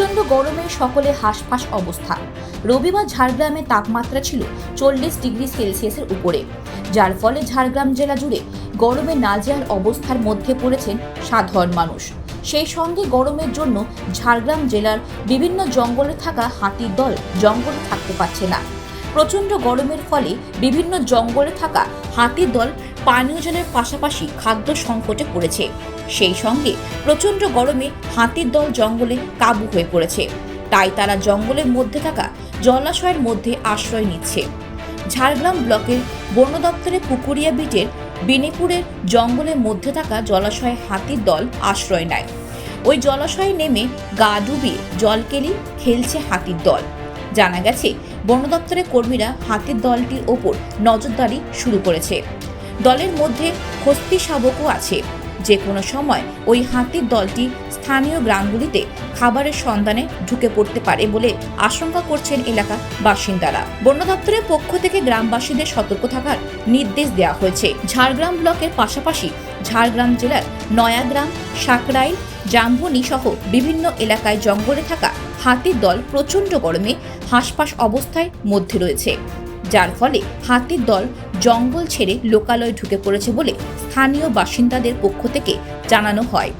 প্রচণ্ড গরমে সকলে হাঁসফাঁস অবস্থা। রবিবার ঝাড়গ্রামে তাপমাত্রা ছিল চল্লিশ ডিগ্রি সেলসিয়াসের উপরে। যার ফলে ঝাড়গ্রাম জেলা জুড়ে গরমে নাজেহাল অবস্থার মধ্যে পড়েছেন সাধারণ মানুষ। সেই সঙ্গে গরমের জন্য ঝাড়গ্রাম জেলার বিভিন্ন জঙ্গলে থাকা হাতির দল জঙ্গলে থাকতে পারছে না। প্রচণ্ড গরমের ফলে বিভিন্ন জঙ্গলে থাকা হাতির দল পানীয় জলের পাশাপাশি খাদ্য সংকটে পড়েছে। সেই সঙ্গে প্রচণ্ড গরমে হাতির দল জঙ্গলে কাবু হয়ে পড়েছে। তাই তারা জঙ্গলের মধ্যে থাকা জলাশয়ের মধ্যে আশ্রয় নিচ্ছে। ঝাড়গ্রাম ব্লকের বন দপ্তরের পুকুরিয়া বিটের বেনিপুরের জঙ্গলের মধ্যে থাকা জলাশয়ে হাতির দল আশ্রয় নেয়। ওই জলাশয়ে নেমে গা ডুবিয়ে জলকেলি খেলছে হাতির দল। জানা গেছে, বন দপ্তরের কর্মীরা হাতির দলটির ওপর নজরদারি শুরু করেছে। দলের মধ্যে হস্তি শাবকও আছে। যে কোনো সময় ওই হাতির দলটি স্থানীয় গ্রামগুলিতে খাবারের সন্ধানে ঢুকে পড়তে পারে বলে আশঙ্কা করছেন এলাকার বাসিন্দারা। বন দপ্তরের পক্ষ থেকে গ্রামবাসীদের সতর্ক থাকার নির্দেশ দেওয়া হয়েছে। ঝাড়গ্রাম ব্লকের পাশাপাশি ঝাড়গ্রাম জেলার নয়াগ্রাম সাকরাইল জাম্বনি সহ বিভিন্ন এলাকায় জঙ্গলে থাকা হাতির দল প্রচণ্ড গরমে হাঁসফাঁস অবস্থায় মধ্যে রয়েছে। যার ফলে হাতির দল জঙ্গল ছেড়ে লোকালয়ে ঢুকে পড়েছে বলে স্থানীয় বাসিন্দাদের পক্ষ থেকে জানানো হয়।